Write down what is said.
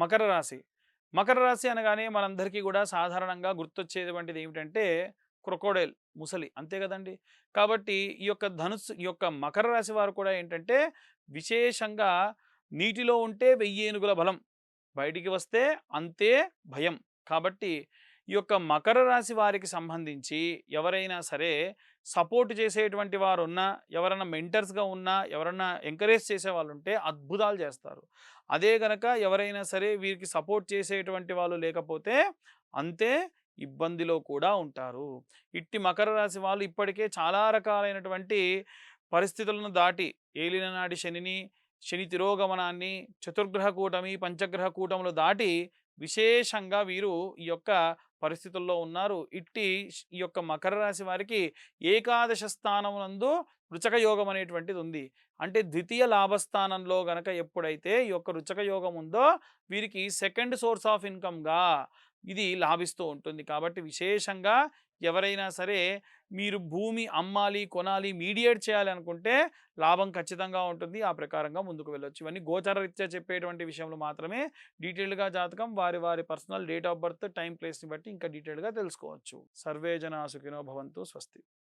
మకర రాశి. మకర రాశి అనగానే మనందరికీ కూడా సాధారణంగా గుర్తొచ్చేటువంటిది ఏమిటంటే క్రొకోడైల్ ముసలి అంతే కదండి. కాబట్టి ఈ యొక్క ధనుస్సు ఈ యొక్క మకర రాశి వారు కూడా ఏంటంటే విశేషంగా నీటిలో ఉంటే వెయ్యి ఏనుగుల బలం. బయటికి వస్తే అంతే భయం. కాబట్టి ఈ యొక్క మకర రాశి వారికి సంబంధించి ఎవరైనా సరే సపోర్ట్ చేసేటువంటి వారు ఉన్నా ఎవరైనా మెంటర్స్గా ఉన్నా ఎవరైనా ఎంకరేజ్ చేసే వాళ్ళు ఉంటే అద్భుతాలు చేస్తారు. అదే గనక ఎవరైనా సరే వీరికి సపోర్ట్ చేసేటువంటి వాళ్ళు లేకపోతే అంతే ఇబ్బందిలో కూడా ఉంటారు. ఇట్టి మకర రాశి వాళ్ళు ఇప్పటికే చాలా రకాలైనటువంటి పరిస్థితులను దాటి ఏలిన నాటి శనిని శని తిరోగమనాన్ని చతుర్గ్రహ కూటమి పంచగ్రహ కూటములు దాటి విశేషంగా వీరు ఈ యొక్క పరిస్థితుల్లో ఉన్నారు. ఇట్టి ఈ యొక్క మకర రాశి వారికి ఏకాదశ స్థానమునందు రుచక యోగం అనేటువంటిది ఉంది. అంటే ద్వితీయ లాభస్థానంలో గనక ఎప్పుడైతే ఈ యొక్క రుచక యోగం ఉందో వీరికి సెకండ్ సోర్స్ ఆఫ్ ఇన్కమ్గా ఇది లాభిస్తూ ఉంటుంది. కాబట్టి విశేషంగా ఎవరైనా సరే మీరు భూమి అమ్మాలి కొనాలి మీడియేట్ చేయాలి అనుకుంటే లాభం ఖచ్చితంగా ఉంటుంది. ఆ ప్రకారంగా ముందుకు వెళ్ళొచ్చు. ఇవన్నీ గోచర రీత్యా చెప్పేటువంటి విషయంలో మాత్రమే. డీటెయిల్గా జాతకం వారి వారి personal date of birth time ప్లేస్ని బట్టి ఇంకా డీటెయిల్డ్గా తెలుసుకోవచ్చు. సర్వే జనా సుఖినో భవంతు స్వస్తి.